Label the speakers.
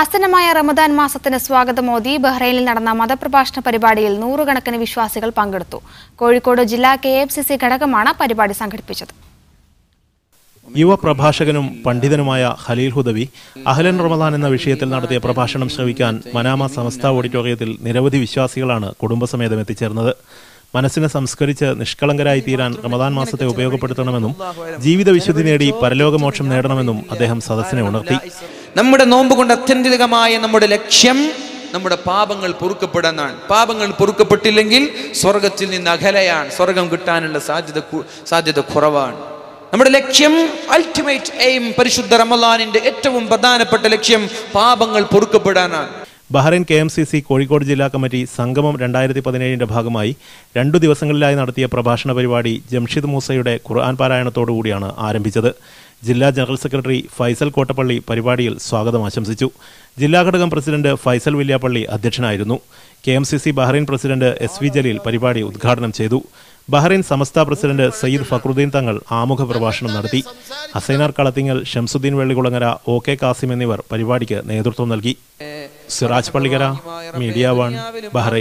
Speaker 1: ആസന്നമായ റമദാൻ മാസത്തിന് സ്വാഗതമോദി ബഹ്റൈനിൽ നടന്ന മതപ്രഭാഷണ പരിപാടിയിൽ നൂറുകണക്കിന് വിശ്വാസികൾ പങ്കെടുത്തു. കോഴിക്കോട് ജില്ലാ കെ എഫ് സി സി ഘടകമാണ് പരിപാടി സംഘടിപ്പിച്ചത്.
Speaker 2: യുവ പ്രഭാഷകനും പണ്ഡിതനുമായ ഖലീൽ ഹുദവി അഹ്ലൻ റമദാൻ എന്ന വിഷയത്തിൽ നടത്തിയ പ്രഭാഷണം ശ്രവിക്കാൻ മനാമ സമസ്ത ഓഡിറ്റോറിയത്തിൽ നിരവധി വിശ്വാസികളാണ് കുടുംബസമേതം എത്തിച്ചേർന്നത്. മനസ്സിനെ സംസ്കരിച്ച് നിഷ്കളങ്കരായി തീരാൻ റമദാൻ മാസത്തെ ഉപയോഗപ്പെടുത്തണമെന്നും ജീവിതവിശുദ്ധി നേടി പരലോകമോക്ഷം നേടണമെന്നും അദ്ദേഹം സദസ്സിനെ ഉണർത്തി.
Speaker 3: നമ്മുടെ നോമ്പ് കൊണ്ട് അത്യന്തികമായ നമ്മുടെ ലക്ഷ്യം നമ്മുടെ പാപങ്ങൾ പൊറുക്കപ്പെടാനാണ് പാപങ്ങൾ പൊറുക്കപ്പെട്ടില്ലെങ്കിൽ സ്വർഗത്തിൽ നിന്ന് അകലയാണ്. സ്വർഗം കിട്ടാനുള്ള സാധ്യത സാധ്യത കുറവാണ്. നമ്മുടെ ലക്ഷ്യം അൾട്ടിമേറ്റ് എയിം പരിശുദ്ധ റമലാനിന്റെ ഏറ്റവും പ്രധാനപ്പെട്ട ലക്ഷ്യം പാപങ്ങൾ പൊറുക്കപ്പെടാനാണ്.
Speaker 2: Bahrain K M C C Kozhikode ജില്ലാ കമ്മിറ്റി സംഗമം രണ്ടായിരത്തി പതിനേഴിന്റെ ഭാഗമായി രണ്ടു ദിവസങ്ങളിലായി നടത്തിയ പ്രഭാഷണ പരിപാടി ജംഷിദ് മൂസയുടെ ഖുർആൻ പാരായണത്തോടുകൂടിയാണ് ആരംഭിച്ചത്. ജില്ലാ ജനറൽ സെക്രട്ടറി ഫൈസൽ കോട്ടപ്പള്ളി പരിപാടിയിൽ സ്വാഗതം ആശംസിച്ചു. ജില്ലാ ഘടകം പ്രസിഡന്റ് ഫൈസൽ വില്യാപ്പള്ളി അധ്യക്ഷനായിരുന്നു. K M C C Bahrain president S V Jaleel പരിപാടി ഉദ്ഘാടനം ചെയ്തു. ബഹ്റൈൻ സമസ്ത പ്രസിഡന്റ് സയ്യിദ് ഫക്രുദ്ദീൻ തങ്ങൾ ആമുഖ പ്രഭാഷണം നടത്തി. ഹസൈനാർ കളത്തിങ്ങൽ ഷംസുദ്ദീൻ വെള്ളികുളങ്ങര ഒ കെ കാസിം എന്നിവർ പരിപാടിക്ക് നേതൃത്വം നൽകി. Siraj Pallikkara media one Bahrain.